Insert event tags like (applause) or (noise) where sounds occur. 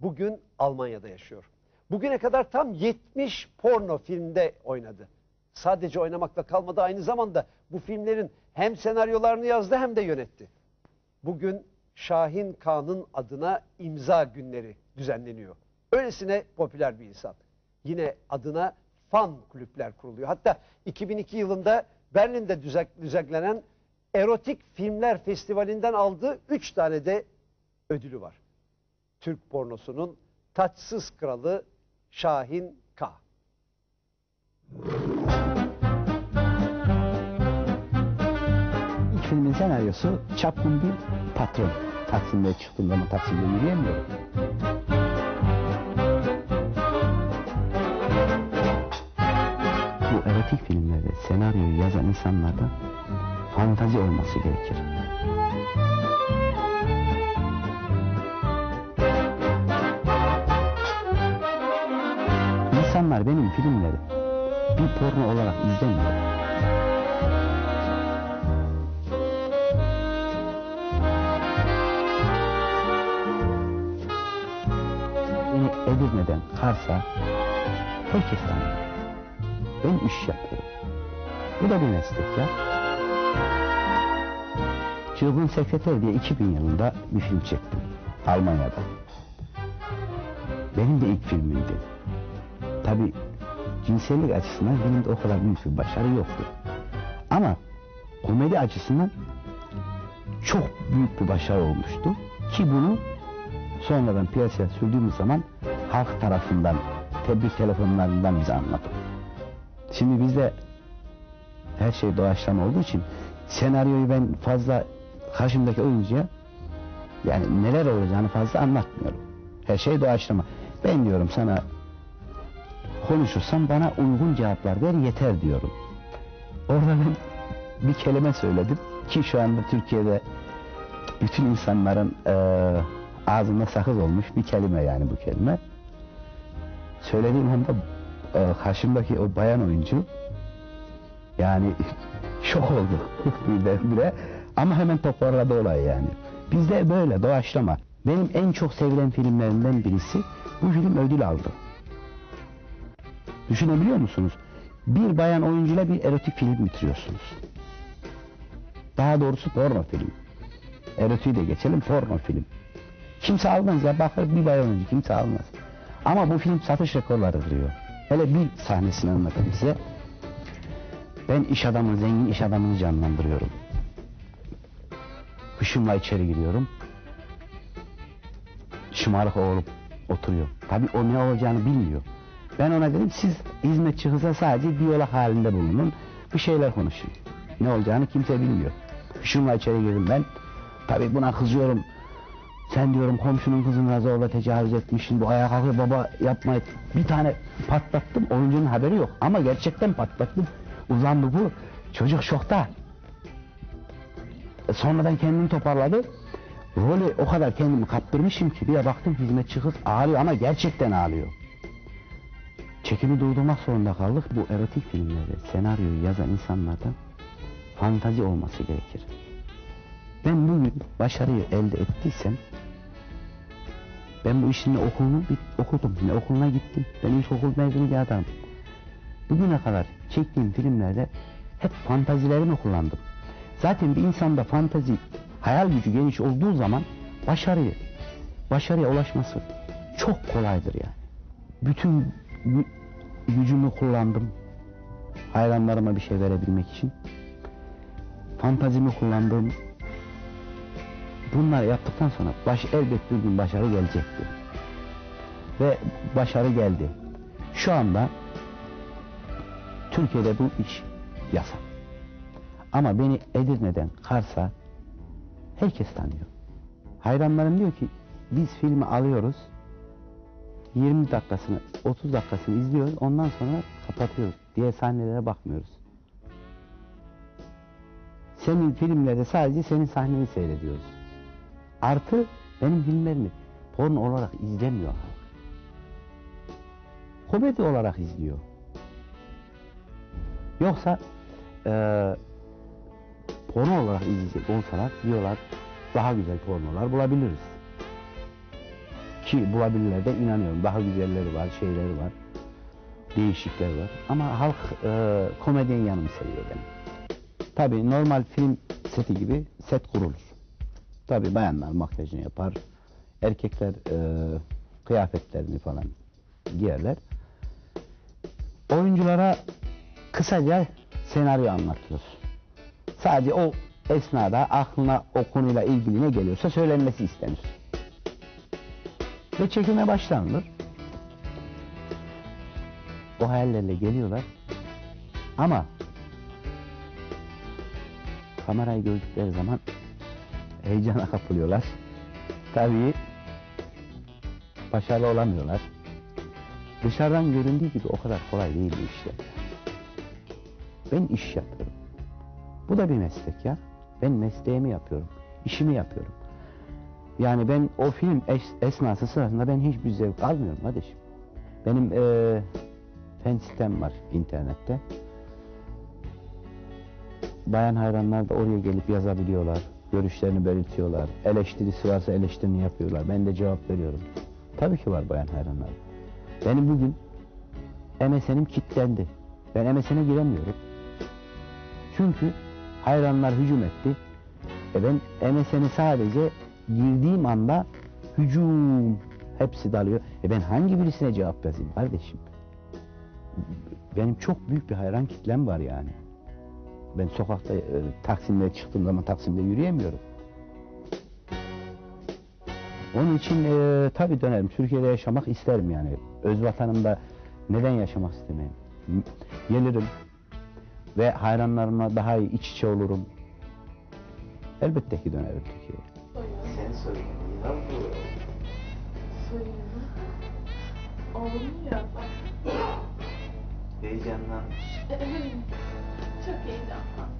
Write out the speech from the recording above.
bugün Almanya'da yaşıyor. Bugüne kadar tam 70 porno filmde oynadı. Sadece oynamakla kalmadı aynı zamanda bu filmlerin hem senaryolarını yazdı hem de yönetti. Bugün Şahin Kağan'ın adına imza günleri düzenleniyor. Öylesine popüler bir insan. Yine adına fan kulüpler kuruluyor. Hatta 2002 yılında Berlin'de düzenlenen Erotik Filmler Festivali'nden aldığı 3 tane de ödülü var. Türk pornosunun taçsız kralı Şahin K. İlk filmin senaryosu çapkın bir patron. Taksim'de çıktığım zaman Taksim'de yürüyemiyorum. Bu erotik filmlerde senaryoyu yazan insanlardan fantazi olması gerekir. İnsanlar benim filmleri bir porno olarak izlemiyor. Beni Edirne'den Kars'a herkes tanıyor. Ben iş yapıyorum. Bu da bir meslek ya. Çılgın Sekreter diye 2000 yılında bir film çektim. Almanya'da. Benim de ilk filmimdi. Tabi cinsellik açısından benim de o kadar büyük bir başarı yoktu. Ama komedi açısından çok büyük bir başarı olmuştu. Ki bunu sonradan piyasaya sürdüğümüz zaman halk tarafından, tebrik telefonlarından bize anlattı. Şimdi bizde her şey doğaçlama olduğu için senaryoyu ben fazla karşımdaki oyuncuya yani neler olacağını fazla anlatmıyorum. Her şey doğaçlama. Ben diyorum sana konuşursam bana uygun cevaplar ver yeter diyorum. Orada ben bir kelime söyledim ki şu anda Türkiye'de bütün insanların eee ağzında sakız olmuş bir kelime yani bu kelime. Söylediğim anda e, karşımdaki o bayan oyuncu yani (laughs) şok oldu (laughs) birdenbire ama hemen toparladı olay yani. Bizde böyle doğaçlama. Benim en çok sevilen filmlerimden birisi bu film ödül aldı. Düşünebiliyor musunuz? Bir bayan oyuncuyla bir erotik film bitiriyorsunuz. Daha doğrusu porno film. Erotiği de geçelim porno film. Kimse almaz ya bakır bir bayan oyuncu kimse almaz. Ama bu film satış rekorları kırıyor. Hele bir sahnesini anlatayım size. Ben iş adamını, zengin iş adamını canlandırıyorum. Hışımla içeri giriyorum. Şımarık oğlum oturuyor. Tabii o ne olacağını bilmiyor. Ben ona dedim siz hizmetçi kıza sadece diyalog halinde bulunun. Bir şeyler konuşun. Ne olacağını kimse bilmiyor. Hışımla içeri girdim ben. Tabii buna kızıyorum. Sen diyorum komşunun kızına zorla tecavüz etmişsin. Bu ayağa kalkıyor baba yapma et. Bir tane patlattım. Oyuncunun haberi yok. Ama gerçekten patlattım. Uzandı bu. Çocuk şokta. E, sonradan kendini toparladı. Rolü o kadar kendimi kaptırmışım ki bir de baktım hizmetçi kız ağlıyor ama gerçekten ağlıyor. Çekimi durdurmak zorunda kaldık. Bu erotik filmlerde senaryoyu yazan insanlardan fantazi olması gerekir. Ben bugün başarıyı elde ettiysem ben bu işin okulunu bir okudum. Yine okuluna gittim. Ben ilkokul mezunu bir adamım. Bugüne kadar çektiğim filmlerde hep fantazilerimi kullandım. Zaten bir insanda fantazi, hayal gücü geniş olduğu zaman başarıyı, başarıya ulaşması çok kolaydır yani. Bütün gücümü kullandım. Hayranlarıma bir şey verebilmek için. Fantazimi kullandım. Bunları yaptıktan sonra baş, elbet bir gün başarı gelecekti. Ve başarı geldi. Şu anda Türkiye'de bu iş yasak. Ama beni Edirne'den Kars'a herkes tanıyor. Hayranlarım diyor ki biz filmi alıyoruz. 20 dakikasını, 30 dakikasını izliyoruz. Ondan sonra kapatıyoruz. Diğer sahnelere bakmıyoruz. Senin filmlerde sadece senin sahneni seyrediyoruz. Artı benim filmlerimi porno olarak izlemiyor halk. Komedi olarak izliyor. Yoksa eee porno olarak izleyecek olsalar diyorlar daha güzel pornolar bulabiliriz. Ki bulabilirler de inanıyorum. Daha güzelleri var, şeyleri var. Değişikleri var. Ama halk e, komedyen yanımı seviyor benim. Tabii normal film seti gibi set kurulur. Tabii bayanlar makyajını yapar. Erkekler e, kıyafetlerini falan giyerler. Oyunculara kısaca senaryo anlatılır. Sadece o esnada aklına o konuyla ilgili ne geliyorsa söylenmesi istenir. Ve çekime başlanılır. O hayallerle geliyorlar. Ama kamerayı gördükleri zaman heyecana kapılıyorlar. Tabii başarılı olamıyorlar. Dışarıdan göründüğü gibi o kadar kolay değil bu işler. Ben iş yapıyorum. Bu da bir meslek ya. Ben mesleğimi yapıyorum. işimi yapıyorum. Yani ben o film es- esnası sırasında ben hiçbir zevk almıyorum kardeşim. Benim eee fen sitem var internette. Bayan hayranlar da oraya gelip yazabiliyorlar. Görüşlerini belirtiyorlar. Eleştirisi varsa eleştirini yapıyorlar. Ben de cevap veriyorum. Tabii ki var bayan hayranlar. Benim bugün MSN'im kilitlendi. Ben MSN'e giremiyorum. Çünkü hayranlar hücum etti. E ben MSN'i sadece girdiğim anda hücum hepsi dalıyor. E ben hangi birisine cevap yazayım kardeşim? Benim çok büyük bir hayran kitlem var yani. Ben sokakta e, Taksim'de çıktığım zaman Taksim'de yürüyemiyorum. Onun için e, tabii dönerim. Türkiye'de yaşamak isterim yani. Öz vatanımda neden yaşamak istemeyeyim? M- Gelirim ve hayranlarımla daha iyi iç içe olurum. Elbette ki dönerim Türkiye'ye. Söylediğine bu. Söyleme. Olmuyor bak. Heyecanlanmış. (laughs) Çok heyecanlanmış.